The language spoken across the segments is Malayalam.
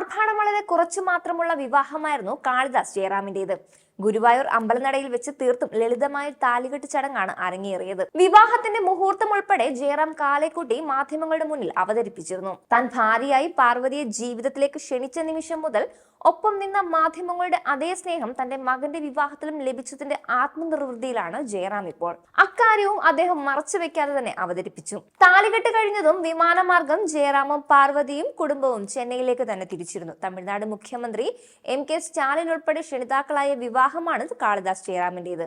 ആർഭാടം വളരെ കുറച്ചു മാത്രമുള്ള വിവാഹമായിരുന്നു കാളിദാസ് ജയറാമിന്റേത്. ഗുരുവായൂർ അമ്പലനടയിൽ വെച്ച് തീർത്തും ലളിതമായ താലികെട്ട് ചടങ്ങാണ് അരങ്ങേറിയത്. വിവാഹത്തിന്റെ മുഹൂർത്തം ഉൾപ്പെടെ ജയറാം കാലേക്കുട്ടി മാധ്യമങ്ങളുടെ മുന്നിൽ അവതരിപ്പിച്ചിരുന്നു. താൻ ഭാര്യയായി പാർവതിയെ ജീവിതത്തിലേക്ക് ക്ഷണിച്ച നിമിഷം മുതൽ ഒപ്പം നിന്ന മാധ്യമങ്ങളുടെ അതേ സ്നേഹം തന്റെ മകന്റെ വിവാഹത്തിലും ലഭിച്ചതിന്റെ ആത്മനിർവൃതിയിലാണ് ജയറാം ഇപ്പോൾ. അക്കാര്യവും അദ്ദേഹം മറച്ചു വെക്കാതെ തന്നെ അവതരിപ്പിച്ചു. താലികെട്ട് കഴിഞ്ഞതും വിമാനമാർഗം ജയറാമും പാർവതിയും കുടുംബവും ചെന്നൈയിലേക്ക് തന്നെ തിരിച്ചിരുന്നു. തമിഴ്നാട് മുഖ്യമന്ത്രി എം കെ സ്റ്റാലിൻ ഉൾപ്പെടെ ക്ഷണിതാക്കളായ വിവാഹമാണ് കാളിദാസ് ജയറാമിന്റേത്.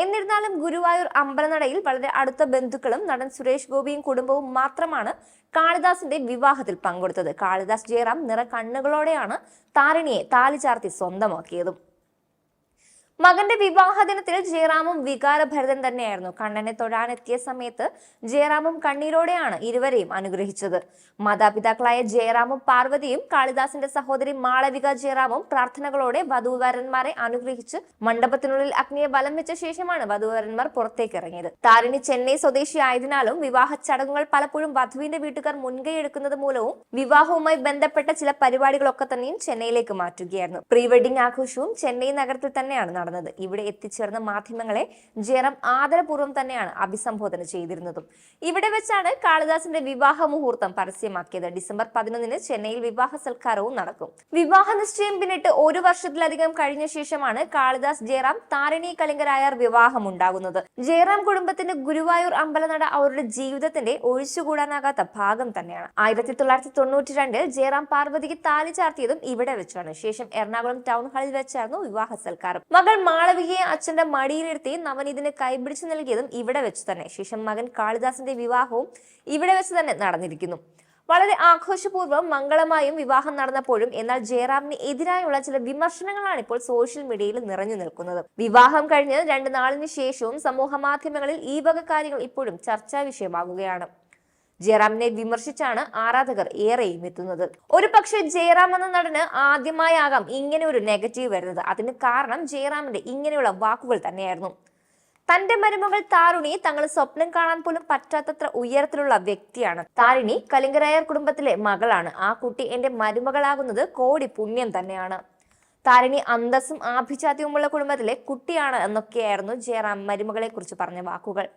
എന്നിരുന്നാലും ഗുരുവായൂർ അമ്പലനടയിൽ വളരെ അടുത്ത ബന്ധുക്കളും നടൻ സുരേഷ് ഗോപിയും കുടുംബവും മാത്രമാണ് കാളിദാസിന്റെ വിവാഹത്തിൽ പങ്കെടുത്തത്. കാളിദാസ് ജയറാം നിറ കണ്ണുകളോടെയാണ് താരിണിയെ താലിചാർത്തി സ്വന്തമാക്കിയതും. മകന്റെ വിവാഹ ദിനത്തിൽ ജയറാമും വികാരഭരിതൻ തന്നെയായിരുന്നു. കണ്ണനെ തൊഴാനെത്തിയ സമയത്ത് ജയറാമും കണ്ണീരോടെയാണ് ഇരുവരെയും അനുഗ്രഹിച്ചത്. മാതാപിതാക്കളായ ജയറാമും പാർവതിയും കാളിദാസിന്റെ സഹോദരി മാളവിക ജയറാമും പ്രാർത്ഥനകളോടെ വധുവരന്മാരെ അനുഗ്രഹിച്ച് മണ്ഡപത്തിനുള്ളിൽ അഗ്നിയെ ബലം വെച്ച ശേഷമാണ് വധുവരന്മാർ പുറത്തേക്ക് ഇറങ്ങിയത്. താരിണി ചെന്നൈ സ്വദേശി ആയതിനാലും വിവാഹ ചടങ്ങുകൾ പലപ്പോഴും വധുവിന്റെ വീട്ടുകാർ മുൻകൈ എടുക്കുന്നത് മൂലവും വിവാഹവുമായി ബന്ധപ്പെട്ട ചില പരിപാടികളൊക്കെ തന്നെയും ചെന്നൈയിലേക്ക് മാറ്റുകയായിരുന്നു. പ്രീ വെഡിംഗ് ആഘോഷവും ചെന്നൈ നഗരത്തിൽ തന്നെയാണ് നടന്നത്. ഇവിടെ എത്തിച്ചേർന്ന മാധ്യമങ്ങളെ ജയറാം ആദരപൂർവം തന്നെയാണ് അഭിസംബോധന ചെയ്തിരുന്നതും. ഇവിടെ വെച്ചാണ് കാളിദാസിന്റെ വിവാഹ മുഹൂർത്തം പരസ്യമാക്കിയത്. ഡിസംബർ പതിനൊന്നിന് ചെന്നൈയിൽ വിവാഹ സൽക്കാരവും നടക്കും. വിവാഹ നിശ്ചയം പിന്നിട്ട് ഒരു വർഷത്തിലധികം കഴിഞ്ഞ ശേഷമാണ് കാളിദാസ് ജയറാം താരിണി കലിംഗരായർ വിവാഹം ഉണ്ടാകുന്നത്. ജയറാം കുടുംബത്തിന്റെ ഗുരുവായൂർ അമ്പലനട അവരുടെ ജീവിതത്തിന്റെ ഒഴിച്ചുകൂടാനാകാത്ത ഭാഗം തന്നെയാണ്. ആയിരത്തി തൊള്ളായിരത്തി തൊണ്ണൂറ്റി രണ്ടിൽ ജയറാം പാർവതിക്ക് താലി ചാർത്തിയതും ഇവിടെ വെച്ചാണ്. ശേഷം എറണാകുളം ടൗൺ ഹാളിൽ വെച്ചായിരുന്നു വിവാഹ സൽക്കാരം. മകൾ മാളവികയെ അച്ഛന്റെ മടിയിലിരുത്തി നവൻ ഇതിന് കൈപിടിച്ച് നൽകിയതും ഇവിടെ വെച്ച് തന്നെ. ശേഷം മകൻ കാളിദാസിന്റെ വിവാഹവും ഇവിടെ വെച്ച് തന്നെ നടന്നിരിക്കുന്നു. വളരെ ആഘോഷപൂർവം മംഗളമായും വിവാഹം നടന്നപ്പോഴും എന്നാൽ ജയറാമിന് എതിരായുള്ള ചില വിമർശനങ്ങളാണ് ഇപ്പോൾ സോഷ്യൽ മീഡിയയിൽ നിറഞ്ഞു നിൽക്കുന്നത്. വിവാഹം കഴിഞ്ഞ് രണ്ട് നാളിന് ശേഷവും സമൂഹ മാധ്യമങ്ങളിൽ ഈ വക കാര്യങ്ങൾ ഇപ്പോഴും ചർച്ചാ വിഷയമാകുകയാണ്. ജയറാമിനെ വിമർശിച്ചാണ് ആരാധകർ ഏറെയും എത്തുന്നത്. ഒരു പക്ഷേ ജയറാം എന്ന നടന് ആദ്യമായാകാം ഇങ്ങനെ ഒരു നെഗറ്റീവ് വരുന്നത്. അതിന് കാരണം ജയറാമിന്റെ ഇങ്ങനെയുള്ള വാക്കുകൾ തന്നെയായിരുന്നു. തന്റെ മരുമകൾ താരുണി തങ്ങൾ സ്വപ്നം കാണാൻ പോലും പറ്റാത്തത്ര ഉയരത്തിലുള്ള വ്യക്തിയാണ്. താരിണി കലിംഗരായർ കുടുംബത്തിലെ മകളാണ്. ആ കുട്ടി എന്റെ മരുമകളാകുന്നത് കോടി പുണ്യം തന്നെയാണ്. താരിണി അന്തസ്സും ആഭിജാത്യവുമുള്ള കുടുംബത്തിലെ കുട്ടിയാണ് എന്നൊക്കെയായിരുന്നു ജയറാം മരുമകളെ കുറിച്ച് പറഞ്ഞ വാക്കുകൾ.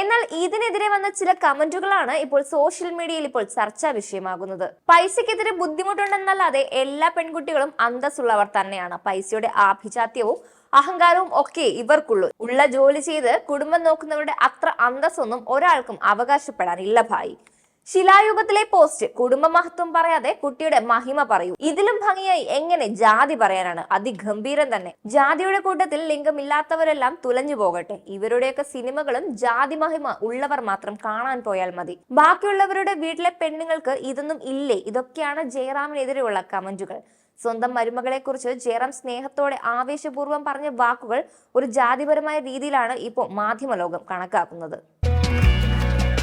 എന്നാൽ ഇതിനെതിരെ വന്ന ചില കമന്റുകളാണ് ഇപ്പോൾ സോഷ്യൽ മീഡിയയിൽ ഇപ്പോൾ ചർച്ചാ വിഷയമാകുന്നത്. പൈസയ്ക്കെതിരെ ബുദ്ധിമുട്ടുണ്ടെന്നല്ലാതെ എല്ലാ പെൺകുട്ടികളും അന്തസ്സുള്ളവർ തന്നെയാണ്. പൈസയുടെ ആഭിജാത്യവും അഹങ്കാരവും ഒക്കെ ഇവർക്കുള്ളൂ. ഉള്ള ജോലി ചെയ്ത് കുടുംബം നോക്കുന്നവരുടെ അത്ര അന്തസ്സൊന്നും ഒരാൾക്കും അവകാശപ്പെടാനില്ല ഭായി. ശിലായുഗത്തിലെ പോസ്റ്റ് കുടുംബ മഹത്വം പറയാതെ കുട്ടിയുടെ മഹിമ പറയൂ. ഇതിലും ഭംഗിയായി എങ്ങനെ ജാതി പറയാനാണ്? അതിഗംഭീരം തന്നെ. ജാതിയുടെ കൂട്ടത്തിൽ ലിംഗമില്ലാത്തവരെല്ലാം തുലഞ്ഞു പോകട്ടെ. ഇവരുടെയൊക്കെ സിനിമകളും ജാതി മഹിമ ഉള്ളവർ മാത്രം കാണാൻ പോയാൽ മതി. ബാക്കിയുള്ളവരുടെ വീട്ടിലെ പെണ്ണുങ്ങൾക്ക് ഇതൊന്നും ഇല്ലേ? ഇതൊക്കെയാണ് ജയറാമിനെതിരെയുള്ള കമന്റുകൾ. സ്വന്തം മരുമകളെ കുറിച്ച് ജയറാം സ്നേഹത്തോടെ ആവേശപൂർവം പറഞ്ഞ വാക്കുകൾ ഒരു ജാതിപരമായ രീതിയിലാണ് ഇപ്പോൾ മാധ്യമലോകം കണക്കാക്കുന്നത്.